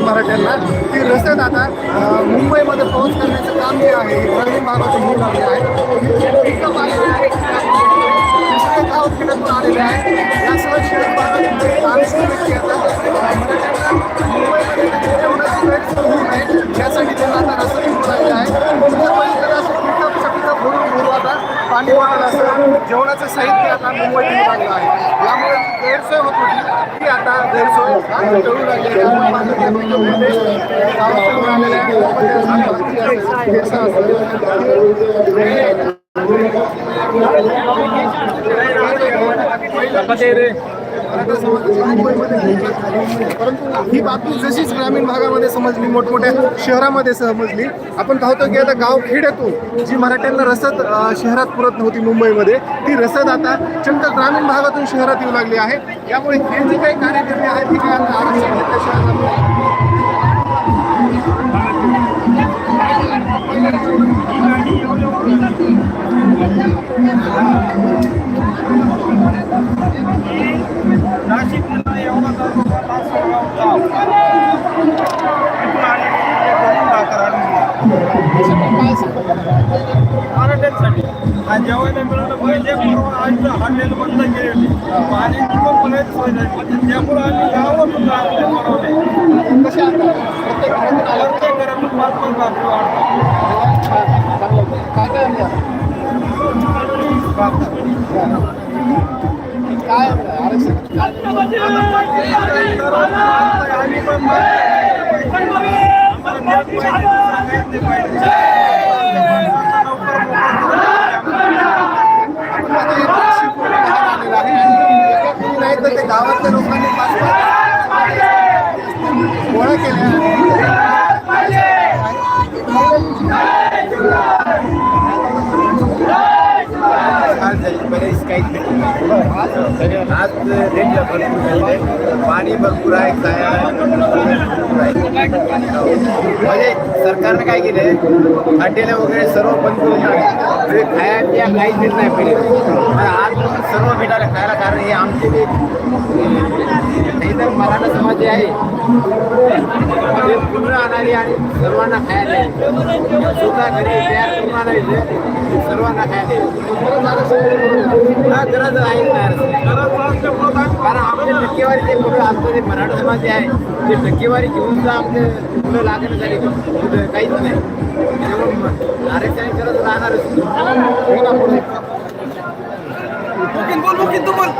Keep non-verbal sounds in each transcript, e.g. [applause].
मराठ्यांना ती रसद आता मुंबईमध्ये पोहोच करण्याचं काम जे आहे हे ग्रामीण भागातून होऊ आहे. पिकअप आलेले आहे दुसरे गाव आहे शहर व्यक्ती आता मुंबईमध्ये जेवणाची गैरसोय होऊ नये यासाठी त्यांना आता राहिले आहे मुंबईमध्ये असं पिकअपचं पिकअप भरून आता पाणी असं जेवणाचं साहित्य आता मुंबईतून लागलं आहे यामुळे गैरसोय होत होती ती आता गैरसोय आता टळू लागली आहे. मराठा समाजाची मुंबईमध्ये परंतु ही बातमी जशीच ग्रामीण भागामध्ये समजली मोठमोठ्या शहरामध्ये समजली. आपण पाहतो की आता गाव खेड्यातून जी मराठ्यांना रसद शहरात पुरत नव्हती मुंबईमध्ये ती रसद आता चंद ग्रामीण भागातून शहरात येऊ लागली आहे. यामुळे हे जे काही कार्यकर्ते आहेत ती काही आता आरक्षण घेतल्या शहरामध्ये नाशिक गाव आणि जेवायला मिळालं पाहिजे परवा आज हॉटेल बंद केली होती पाण्याची पण पुण्याची सोय झाली त्यामुळे आम्ही गावातून बनवले प्रत्येक घरातून पाच पाच काय नाही तर ते गावातल्या लोकांनी गोळा केल्या आज रेंजला भरपूर आहे पाणी भरपूर आहे काय म्हणजे सरकारनं काय केलंय हॉटेल वगैरे सर्व बंद करून म्हणजे खाया पिया काहीच देत नाही पहिले आज सर्व भेटायला खायला कारण हे आमचे ते नाही तर मराठा समाज जे आहे ते पूर्ण आणारी आणि सर्वांना खायला स्वतः घरी तयार करून आणायचे सर्वांना खायला. हा गरज आहे कारण आपल्या टक्केवारी ते पुढे आमचं जे मराठा समाज जे आहे ते टक्केवारी घेऊन जर आपले पुढे लागणं झाली काहीच नाही. त्यामुळे आरक्षण गरज राहणारच पुढे. बोल बोल तू बोल.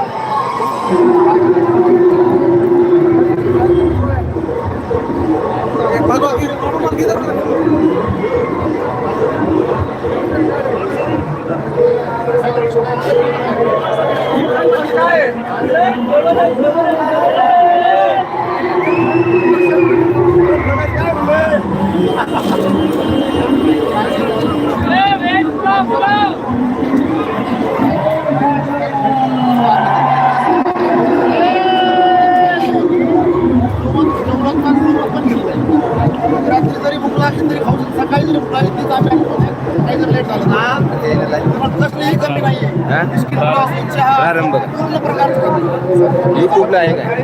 रात्री जरी भूक लागली तरी खाऊ शकतो. सकाळी जरी भूक लागली तरी आम्ही खाऊ. काही जर लेट झालं ना पण कसलीही कमी नाहीये बिस्किट पुडा, चहा प्रारंभ. पूर्ण प्रकारचं कमी. युट्यूबला आहे काय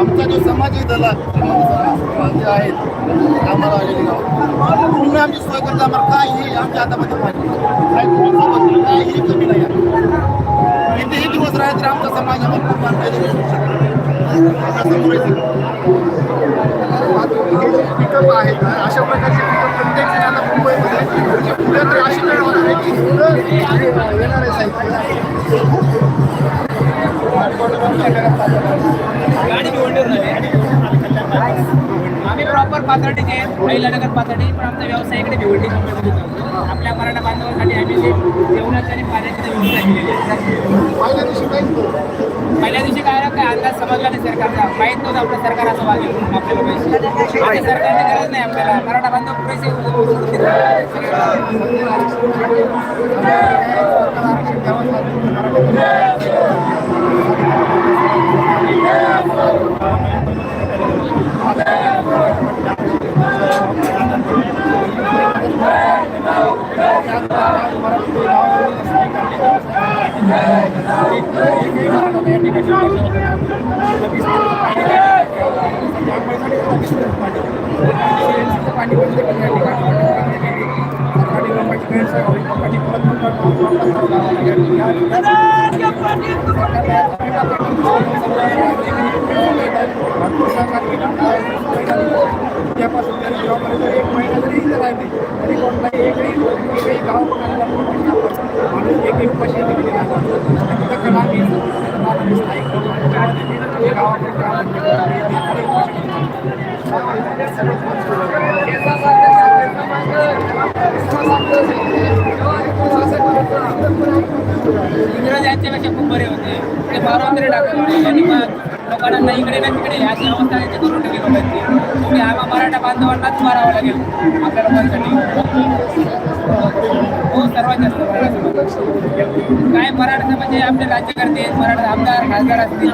आमचा जो समाजी दलाल जे आहेत कामाला आलेले गाव पूर्ण आमची सोय करतो आम्हाला काहीही आमच्या हातामध्ये पाहिजे काही सोबत नाही, काहीही कमी नाही आहे. कितीही दिवस राहिले तरी आमचा समाज आम्हाला खूप मान पाहिजे पिकअप आहेत अशा प्रकारचे पिकअप प्रत्येक जणांना मुंबईमध्ये पुढे तर अशी वेळ होणार आहे की पुढं येणार आहे साहित्य आम्ही प्रॉपर पाथर्डीचे आहेत पहिला नगर पाथर्डी पण आमचा व्यवसाय इकडे भिवंडी कंपनीमध्ये चालतो आपल्या मराठा बांधवांसाठी आम्ही जे आणि पाण्याची व्यवस्था केलेली आहे पहिल्या दिवशी काहीच पहिल्या दिवशी काय ना काय अंदाज समजला नाही सरकारचा माहीत नव्हतं आपलं सरकार असं वागेल म्हणून आपल्याला पैसे. आता सरकारने गरज नाही आपल्याला. मराठा बांधव पुरेसे त्यापासून त्यांनी जेव्हापर्यंत एक महिना जरी ते वगैरे टाकत आणि मग लोकांना इकडे ना तिकडे. अशी अवस्था त्यांची करून टाकली लोकांची तुम्ही आम्हा मराठा बांधवांनाच मारावं लागेल. आपल्या लोकांसाठी हो सर्वात जास्त मराठा. समाज काय मराठा म्हणजे आपले राज्यकर्ते आहेत, मराठा आमदार खासदार असतील.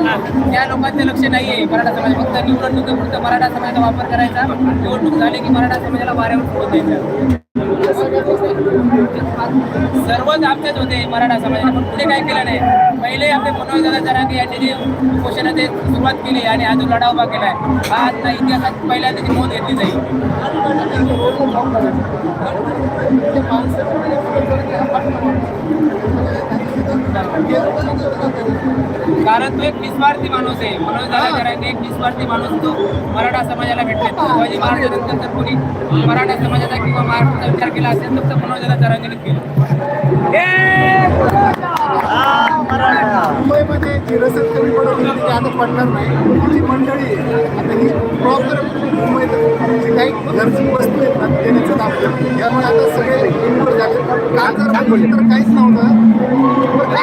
त्या लोकांचं लक्ष नाही आहे मराठा समाज फक्त निवडणुकीपुरतं मराठा समाजाचा वापर करायचा. निवडणूक झाली की मराठा समाजाला वाऱ्यावर सोडून द्यायचा. सर्वच आमचेच होते मराठा समाजाने पण पुढे काय केलं नाही. पहिले आपले मनोज दादा जरांगे यांनी जे उपोषणाची सुरुवात केली आणि हा जो लढा उभा केलाय. हा आता इतिहासात पहिल्यांदा त्याची नोंद घेतली जाईल. कारण तो एक निस्वार्थी माणूस आहे. मनोज दादा जरांगे एक निस्वार्थी माणूस तो मराठा समाजाला भेटले. शिवाजी महाराजांनंतर जर कोणी मराठा समाजाचा किंवा महाराष्ट्राचा विचार केला असेल तर मनोज दादा जरांगेनेच केला मुंबईमध्ये जी रसद कमी पडत होती ती आता पडणार नाही. जी मंडळी आहे आता ही प्रॉपर मुंबईत जी काही गरजू वस्तू आहेत ना देण्याचं काम करते त्यामुळे आता सगळे इनवर झाले काहीच नव्हतं.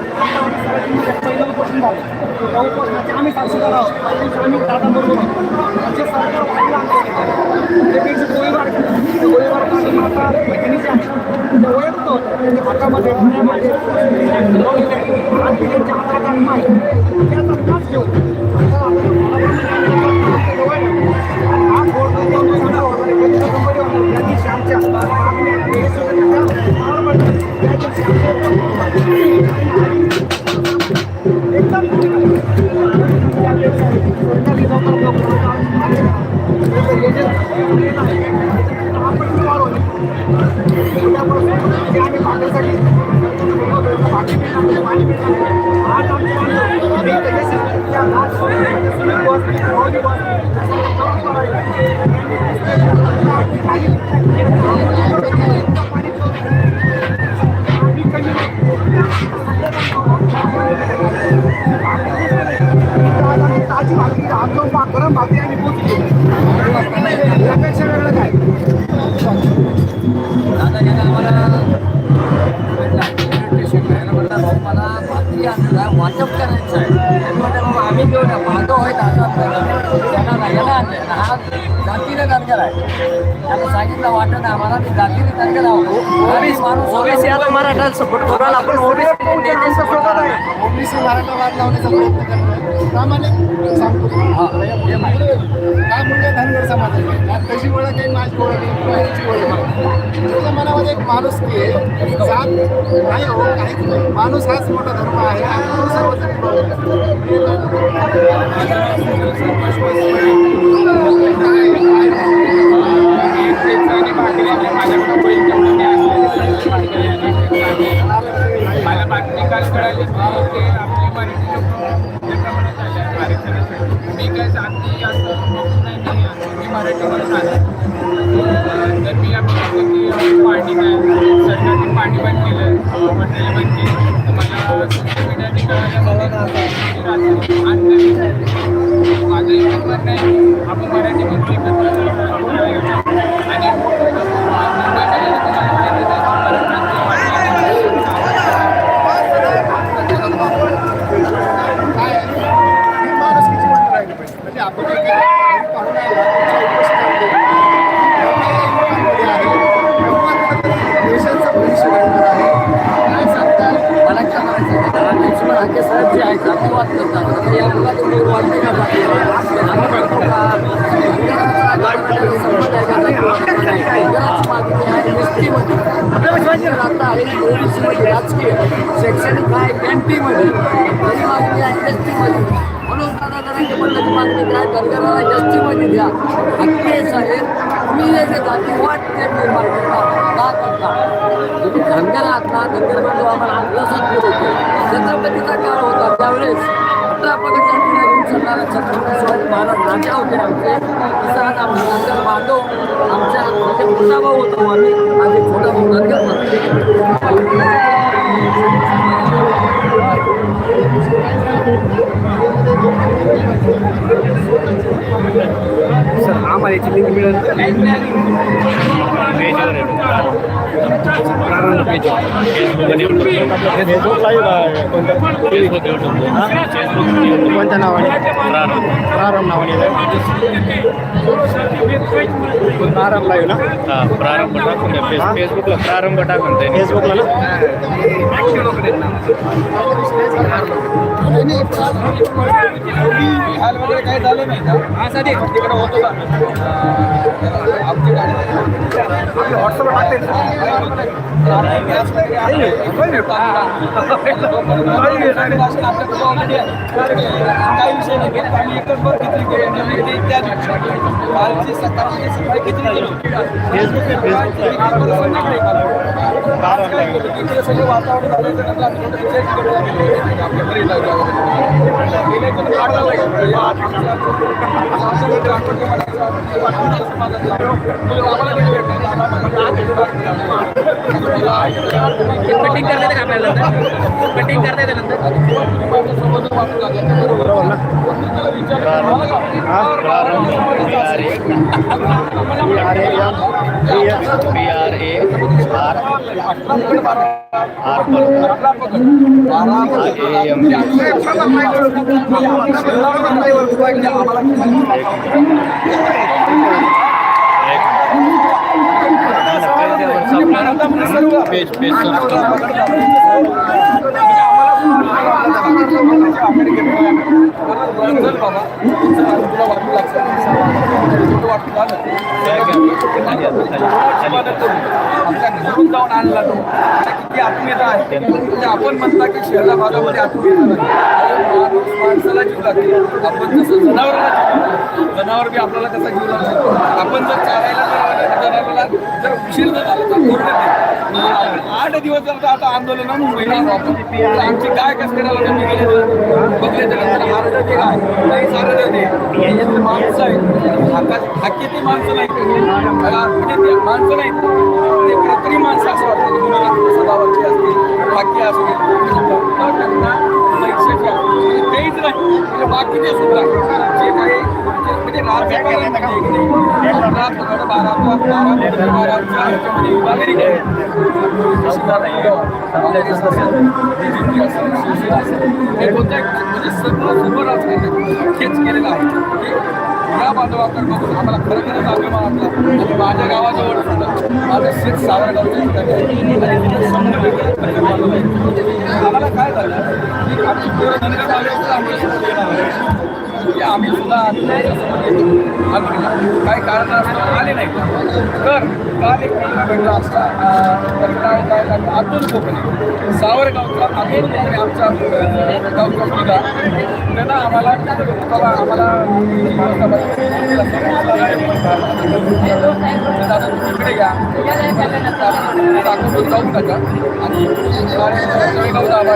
काय मुंबईत काय सगळे आता विकास काय घडला असं काय? ही अशी वेळ बोलू नका. अजून तयार नाही. एकदम वारसाची. पहिलं उपोषण झालं. त्या जातीने दरकार आहे त्यानं सांगितलं वाटत आम्हाला मी जातीने दरकार आहोत माणूस ओबीसी आता मराठा सपोर्ट करून आपण ओबीसी मराठा वाद लावण्याचा प्रयत्न करतोय. प्रामाणिक सांगतो. काय म्हणजे धनगर समाज आहे. यात त्याची ओळख आहे माझी ओळख आहे किंवा ह्याची ओळख आहे. त्याच्या मनामध्ये एक माणूस की आहे जात नाही हो काहीच नाही. माणूस हाच मोठा धर्म आहे आणि सर्वजण मला बातमी काल कळाली ते आपले मराठी लोक मी काय सांगते असं बघून नाही मी. मी तर मी बघितलं की पाणी काय सरकारने पाणी बंद केलं मंडळी बंद केली. तर मला सोशल मीडियाने कळायला आणि माझं एकच म्हणणं नाही आपण मराठी आणि नाही. धनगराची मागणी आहे एसटीमध्ये. धनगर आता आहे ओबीसीमध्ये राजकीय शैक्षणिक आहे एनटीमध्ये तरी मागणी आहे एसटीमध्ये म्हणून दादा जरांगे म्हणलं मागणी काय धनगराला एसटीमध्ये द्या हक्के साहेब तुम्ही जे जातीवाद ते निर्माण करता का करता तुम्ही धनगर आहात ना धनगर म्हणजे आम्हाला आदिवासात होते. छत्रपतीचा काळ होता. त्यावेळेस अठरा पगडच्या किल्ला छत्रपती शिवाजी महाराज राजा होते आमचे. तसं आज आमचे धनगर बांधव आमच्या म्हणजे मोठा भाऊ होतो आम्ही. आधी छोटा भाऊ धनगर म्हणतो सर आम्हाला याची लिंक मिळेल प्रारंभ पेज कोणत्या नावाने प्रारंभ नावाने प्रारंभ लाईव्ह ना हा प्रारंभ टाकून द्या फेस- फेसबुकला प्रारंभ टाकून द्या फेसबुकला ना हाल वगैरे काही झालं नाही का हा साधी काही विषय नाही घेत आम्ही एकच त्या कालची सकाळची सगळं वातावरण झालं आपल्या घरी कटिंग करता येते आपल्याला कटिंग करता येते नंतर. [laughs] বিআরএ আর আর পেজ পেজ जाऊन आणला तो किती आत्मीयता आहे. म्हणजे आपण म्हणता की शहरा भागामध्ये आत्मीयता नाही. माणसाला जीव लागते. आपण जसं जनावरांना जनावर बी आपल्याला कसा जीव लागतो? आपण जर चारायला जनावराला जर उशीर जर झाला तर पूर्ण आठ दिवस जर आता आंदोलन मुंबईला आपण आमची काय कस करायला कमी गेले बघले त्यानंतर आरडं ते काय नाही सारं ते याच्यातले माणसं आहेत हक्का- हक्कीची माणसं नाही म्हणजे ते माणसं नाहीत. ते कृत्रिम माणसं असं वाटतं गुन्हेगार स्वभावाची असतील हक्की असतील. म्हणजे नाही म्हणजे बाकीचे सुद्धा जे काही म्हणजे बारा बारा असेल, असेल, असेल, हे म्हणजे सर्व सर्व राजकारण हेच केलेलं आहे या बांधवाकडे बघून आम्हाला खरं खरंच अभिमान वाटला. आणि माझ्या गावाजवळ सुद्धा माझं शेत सावरगावच्या आम्हाला काय झालं? की आम्ही म्हणजे आम्ही सुद्धा तुमच्यासमोर येतो. आग्रह काही कारणास्तव आले नाही. तर काल एक मुलगा भेटला असता. तर काय काय लागलं अतुल कोकणे सावरगावचा अतुल कोकणे आमचा गावचा मुलगा. त्यांना आम्हाला त्याला आम्हाला दादा तुम्ही दाखवून जाऊ नका आणि जळगाव आला.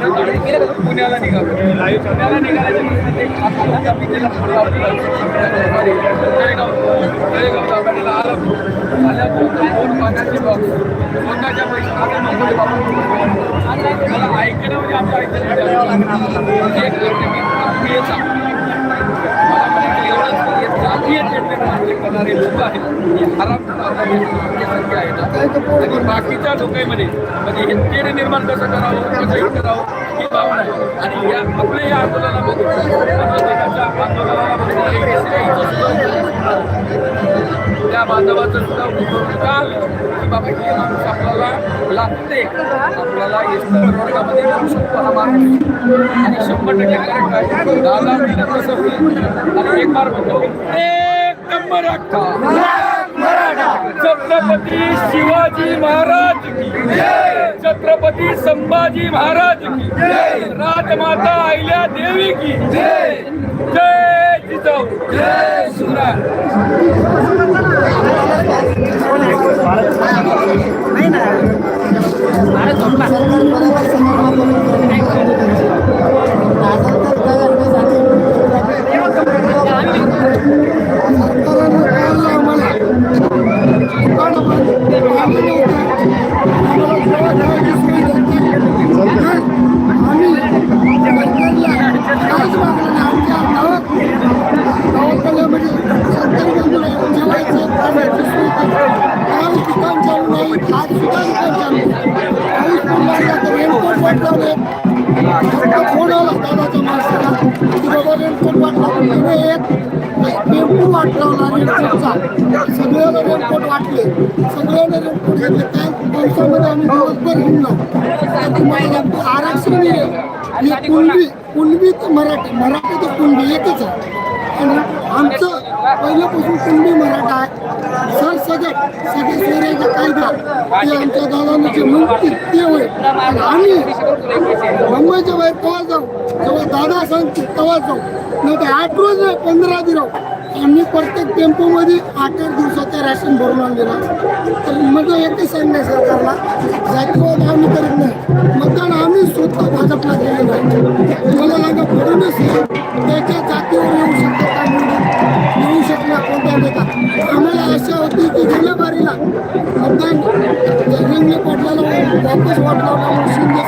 वगैरे पुण्याला निघालो पुण्याला निघाल्याच्या आपण आम्ही गेला पैसे आता नंबर मला ऐकणं म्हणजे आमच्या ऐकलं एवढंच जातीय ट्रीटमेंट करणारे लोक आहेत. हे आहे करणारे आणि बाकीच्या लोकांमध्ये म्हणजे हे निर्माण कसं करावं कसं करावं ही भावना आहे. आणि या आपल्या या आंदोलनाला बघून आंदोलनाला बघून त्या बांधवाचं सुद्धा काल की बाबा हे माणूस आपल्याला लागते आपल्याला एस वर्गामध्ये घेऊ शकतो हा माणूस आणि शंभर टक्के करेक्ट आहे दादा म्हणलं तसं होईल आणि एक मार्ग होतो एक नंबर अख्खा. छत्रपती शिवाजी महाराज की छत्रपती संभाजी महाराज की राजमाता आईल्या देवी की जय. जिजाऊ. जय शिवराय फोन सगळ्यांना रेनकोट घेतले काय पावसामध्ये आम्ही दिवसभर हिंडलो. तर तुम्हाला आरक्षण आहे. हे कुणबी कुणबी तर मराठी मराठी तर कुणबी एकच आहे. आणि आमचं पहिल्यापासून कुणबी मराठा आहे. सर सगळं सगळे सोयऱ्याचा कायदा ते आमच्या दादाने जे म्हणतील ते होईल. आणि आम्ही मुंबईच्या बाहेर तेव्हा जाऊ? जेव्हा दादा सांगतील तेव्हा जाऊ. नाही तर आठ रोज पंधरा दिवस. आम्ही प्रत्येक टेम्पोमध्ये आठ आठ दिवसात दिवसाचं राशन भरून आणलेलं तर माझं एकच सांगणं सरकारला जातीवाद आम्ही नाही. मतदान आम्ही स्वतः भाजपला केलेलं आहे मला सांगा फडणवीस हे त्याच्या जातीवर येऊ शकतात का येऊ शकला कोणत्या नेता? आम्हाला आशा होती की गेल्या बारीला मतदान पाटलाला वापस वाटला शिंदे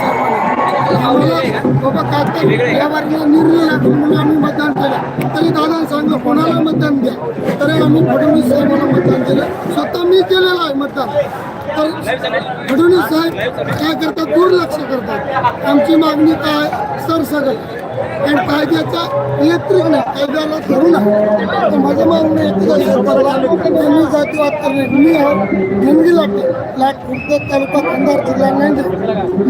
बाबा काय तर या बारीला निर्णय लागून म्हणून आम्ही मतदान केलं तरी दादा सांगलं कोणाला मतदान द्या तरी आम्ही फडणवीस साहेबांना मतदान केलं स्वतः मी केलेलं आहे? मतदान तर फडणवीस साहेब काय करतात दुर्लक्ष करतात आमची मागणी काय सरसकट आणि कायद्याचा इलेक्ट्रिक नाही. कायद्याला धरून आहे माझं मागणं एकच आहे सरकारला जातीवाद करणे मी देणगी लागते लाट खुर्द तालुका खंडार जिल्हा नाही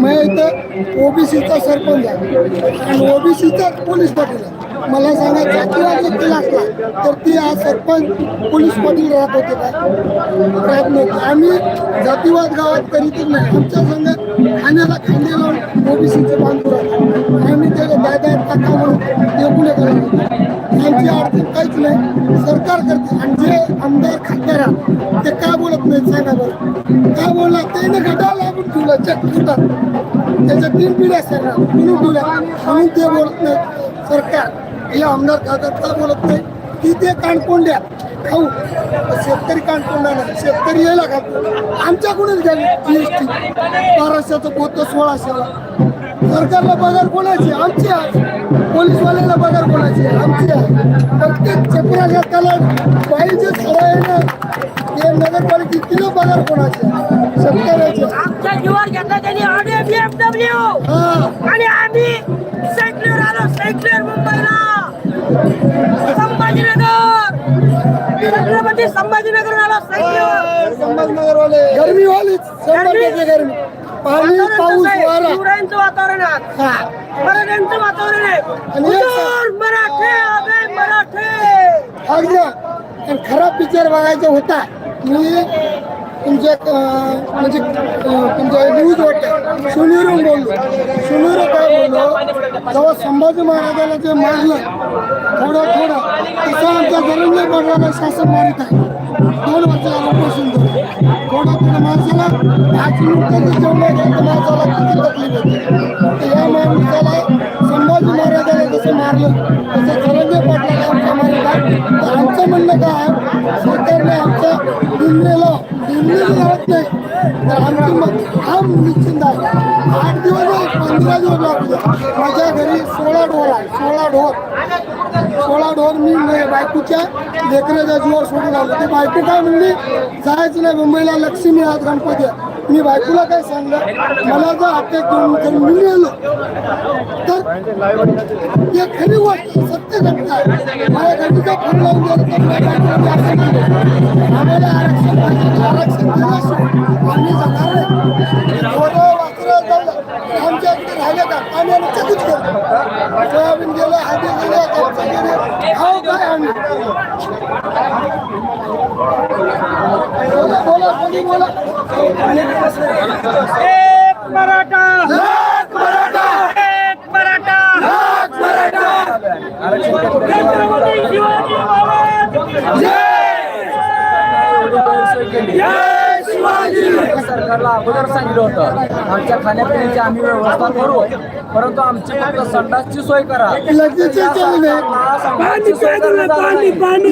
मी इथं ओबीसीचा सरपंच आहे. आणि ओबीसीचा पोलीस पाटील आहे. मला सांगा जातीवाद जर असला तर ती आज सरपंच पोलीस पाटील राहत होते काय राहत नव्हते. आम्ही जातीवाद गावात करीतच नाही आमच्या संघ खाण्याला खांदे लावून ओबीसीचे बांधून राहतो आम्ही त्याला दादा काका म्हणून देवपुढे करत आमची अडचण काहीच नाही. सरकार करते. आणि जे आमदार खासदार ते काय बोलत नाही सांगा बरं? काय बोलला? त्याने गटा लागून ठेवला चक फुटात त्याच्या तीन पिढ्या सरकार म्हणून ठेवल्या. म्हणून ते बोलत नाही सरकार हे आमदार खासदार का बोलत नाही? की ते कानकोंड्या. खाऊ शेतकरी कानकोंडा नाही शेतकरी यायला खातो आमच्याकडूनच गेले जीएसटी. बाराशेचं पोतं सोळाशेला. सरकारला पगार कोणाची आमची आहे. पोलीसवाल्याला पगार कोणाची आहे? आमची आहे. प्रत्येक चपराच्या त्याला पाहिजे सवय ते नगरपालिकेतील पगार कोणाचे? आहे? शेतकऱ्याचे. आहे. आमच्या जीवावर घेतला त्यांनी ऑडी बीएमडब्ल्यू हा. आणि आम्ही सायकलीवर आलो सायकलीवर मुंबईला. संभाजीनगर. छत्रपती संभाजीनगर आलो सायकलीवर. संभाजीनगरवाले. गरमी. वालीच शंभर टक्के गरमी. पाणी पाऊस वारा. शिवरायांचं वातावरण आहे हा. मराठ्यांचं वातावरण आहे. आणि एक हुजूर मराठे आगे मराठे. अगदी आणि खराब पिक्चर बघायचा होता. मी तुमच्या म्हणजे अं, तुमच्या न्यूज वाटतं सुनीरून बोललो. सुनीर काय बोललो? जेव्हा संभाजी महाराजाला जे मारलं थोडं थोडं तसं आमच्या धनंजय पाटलाला शासन मारित आहे. दोन वर्षाला उपोषण धरून थोडं थोडं माणसाला आज नुकतंच जेवण घ्यायचं माणसाला किती तकलीफ होते तर या माणसाला संभाजी महाराजाला जसं मारलं तसं आमचं म्हणणं काय? आहे सरकारने आमच्या दिल्लीला दिल्ली लावत नाही. तर आमची मग ठाम निश्चिंत आहे. आठ दिवस पंधरा दिवस लागले माझ्या घरी सोळा ढोर आहे सोळा ढोर सोळा ढोर मी माझ्या बायकोच्या लेकराच्या जीवावर सोडून आलो. ते बायको काय म्हणली? जायचं नाही मुंबईला लक्ष्मी आज गणपती आहे. मी बायकोला काय सांगणार? मला जर अटॅक करून जर मी गेलो तर हे खरी गोष्ट सत्य घटना आहे. माझ्या घडीचा फोन लावून आम्हाला आरक्षण आरक्षण आम्ही जाणार आमच्या इकडे राहिले का? आम्ही आम्ही चकित करतो सोयाबीन गेलं हळदी गेलं काय आम्ही? कोणी बोला एक मराठा. एक मराठा. एक मराठा छत्रपती शिवाजी महाराज. सरकारला अगोदर सांगितलं होतं आमच्या खाण्यापिण्याची आम्ही व्यवस्था करू. परंतु आमची फक्त संडासची सोय करा. लगेच नाही.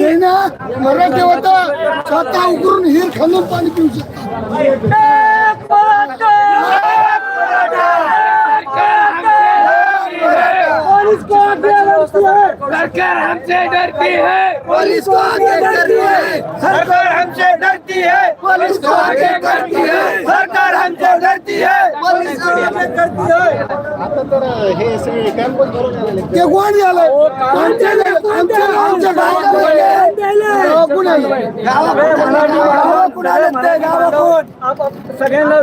हे ना. मराठी होता स्वतः उकरून हिर खालून पाणी पिऊ शकता. सरकार हमसे डरती है। पुलिस को आगे करती है। सरकार हमसे डरती है। पुलिस को आगे करती है। सरकार हमसे डरती है। पुलिस को आगे करती है। ते कोण झालं आमच्या आमच्या आमच्या गावात गावाकडून आलं गावाकडून आलं सगळ्यांना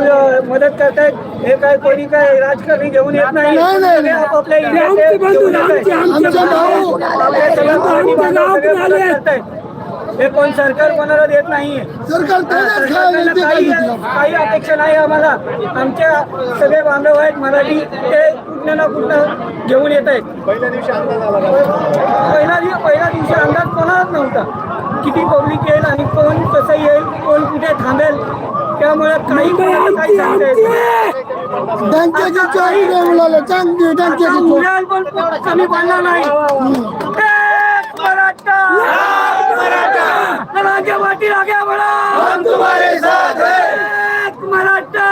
मदत करतायत हे काय कोणी काय राजकारणी घेऊन येत नाही. आपापल्या हे कोण सरकार कोणाला देत नाहीये काही अपेक्षा नाही आम्हाला. आमच्या सगळे बांधव आहेत. मराठी ते कुठल्या ना कुठं घेऊन येत आहेत. पहिल्या दिवशी पहिला दिवस पहिल्या दिवशी अंदाज कोणालाच नव्हता. किती पब्लिक येईल आणि कोण कसं येईल कोण कुठे थांबेल त्यामुळे काही काही सांगता येत. बँकेची चोरी नाही मुलाला चांगली बँकेची चोरी मुलाल पण कमी पडला नाही. एक मराठा. मराठा. लड़ाके पार्टी आगे बढ़ा हम तुम्हारे साथ हैं एक मराठा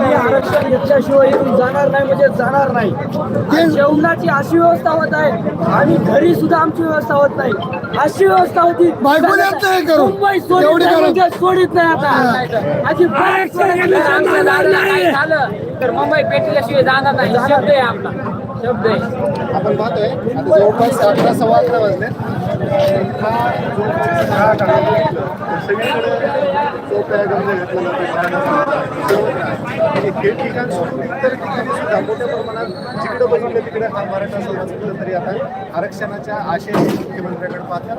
मी आरक्षण घेतल्याशिवाय इथून जाणार नाही म्हणजे जाणार नाही. जेवणाची अशी व्यवस्था होत आहे आणि घरी सुद्धा आमची व्यवस्था होत नाही. अशी व्यवस्था होती. मुंबई सोडित एवढी नाही करू. म्हणजे सोडित नाही आता. झालं. तर मुंबई पेटल्याशिवाय जाणार नाही. शब्द आहे आपला. शब्द आहे. आपण पाहतोय. आता जवळपास अकरा सव्वा अकरा वाजले हा जो घाट आहे, सगळीकडे चोप्या गंज घेतला जातो सर्वत्र आहे. हे ठिकाण सोडून इतर ठिकाणी सुद्धा मोठ्या प्रमाणात जिकडे बघितलं तिकडे हा मराठा समाज कुठेतरी आता आरक्षणाच्या आशेने मुख्यमंत्र्याकडे पाहतात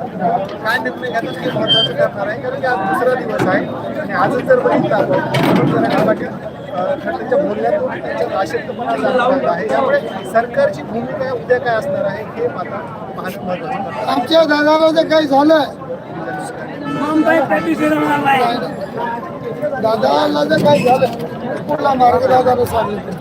काय निर्णय घेतात हे महत्वाचं करणार आहे कारण की आज दुसरा दिवस आहे आणि आजच जर बघितलं आपण तर जरा पाटील खंडाच्या बोलण्यातून त्यांच्यात आशक्तपणा जाणवत आहे. त्यामुळे सरकारची भूमिका उद्या काय असणार आहे हे मात्र महत्वाचं. आमच्या दादाला जर काही झालं दादाला जर काही झालं कुठला मार्ग दादाला सांगितलं.